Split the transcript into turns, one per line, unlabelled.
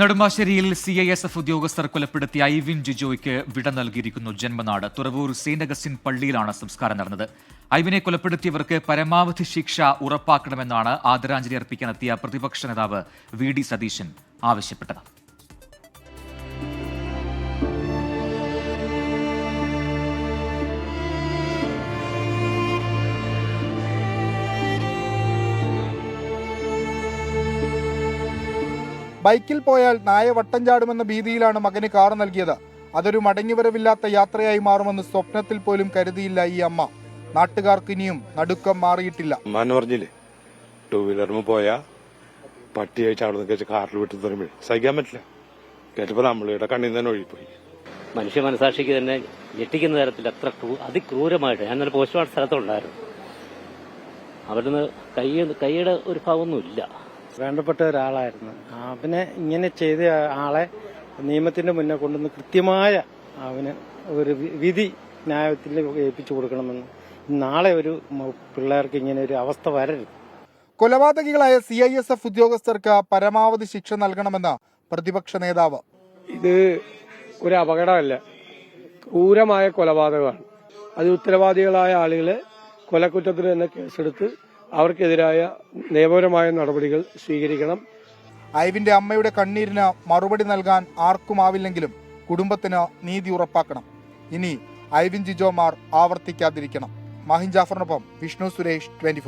നെടുമ്പാശ്ശേരിയിൽ C I S F ഉദ്യോഗസ്ഥർ കൊലപ്പെടുത്തിയ ഐവിൻ ജിജോയ്ക്ക് വിട നൽകിയിരിക്കുന്നു ജന്മനാട്. തുറവൂർ സെയിന്റ് അഗസ്റ്റിൻ പള്ളിയിലാണ് സംസ്കാരം നടന്നത്. ഐവിനെ കൊലപ്പെടുത്തിയവർക്ക് പരമാവധി ശിക്ഷ ഉറപ്പാക്കണമെന്നാണ് ആദരാഞ്ജലി അർപ്പിക്കാനെത്തിയ പ്രതിപക്ഷ നേതാവ് വി ഡി സതീശൻ ആവശ്യപ്പെട്ടത്.
ബൈക്കിൽ പോയാൽ നായ വട്ടം ചാടുമെന്ന ഭീതിയിലാണ് മകന് കാർ നൽകിയത്. അതൊരു മടങ്ങിവരവില്ലാത്ത യാത്രയായി മാറുമെന്ന് സ്വപ്നത്തിൽ പോലും കരുതിയില്ല ഈ അമ്മ. നാട്ടുകാർക്ക് ഇനിയും നടുക്കം മാറിയിട്ടില്ല.
പറഞ്ഞില്ലേ? ടൂ വീലറിന് പോയാ പട്ടി അയച്ച് അവിടെ നിന്ന് കാറിൽ വിട്ടു തരുമ്പോൾ സഹിക്കാൻ പറ്റില്ല. കേട്ടപ്പോ നമ്മളിവിടെ കണ്ണിൽ തന്നെ ഒഴിപ്പോയി.
മനുഷ്യ മനസാക്ഷിക്ക് തന്നെ ഞെട്ടിക്കുന്ന തരത്തിൽ അത്ര ക്രൂ- അതിക്രൂരമായിട്ട് ഞാൻ നല്ല പോസ്റ്റ്മോർട്ടം സ്ഥലത്തുണ്ടായിരുന്നു. അവിടുന്ന് കൈ കൈയുടെ ഒരു ഭാവമൊന്നും ഇല്ല
വേണ്ടപ്പെട്ട ഒരാളായിരുന്നു. അവനെ ഇങ്ങനെ ചെയ്ത ആളെ നിയമത്തിന്റെ മുന്നേ കൊണ്ടുവന്ന് കൃത്യമായ അവന് ഒരു വിധി ന്യായത്തിൽ ഏൽപ്പിച്ചു കൊടുക്കണമെന്ന് നാളെ ഒരു പിള്ളേർക്ക് ഇങ്ങനെ ഒരു അവസ്ഥ വരരുത്.
കൊലപാതകികളായ സി ഐ എസ് എഫ് ഉദ്യോഗസ്ഥർക്ക് പരമാവധി ശിക്ഷ നൽകണമെന്ന പ്രതിപക്ഷ നേതാവ്.
ഇത് ഒരു അപകടമല്ല. ക്രൂരമായ കൊലപാതകമാണ്. അത് ഉത്തരവാദികളായ ആളുകളെ കൊലക്കുറ്റത്തിന് തന്നെ കേസെടുത്ത് അവർക്കെതിരായ നിയമപരമായ നടപടികൾ സ്വീകരിക്കണം.
ഐവിന്റെ അമ്മയുടെ കണ്ണീരിന് മറുപടി നൽകാൻ ആർക്കുമാവില്ലെങ്കിലും കുടുംബത്തിന് നീതി ഉറപ്പാക്കണം. ഇനി ഐവിൻ ജിജോമാർ ആവർത്തിക്കാതിരിക്കണം. മഹിൻ ജാഫറിനൊപ്പം വിഷ്ണു സുരേഷ് ട്വന്റി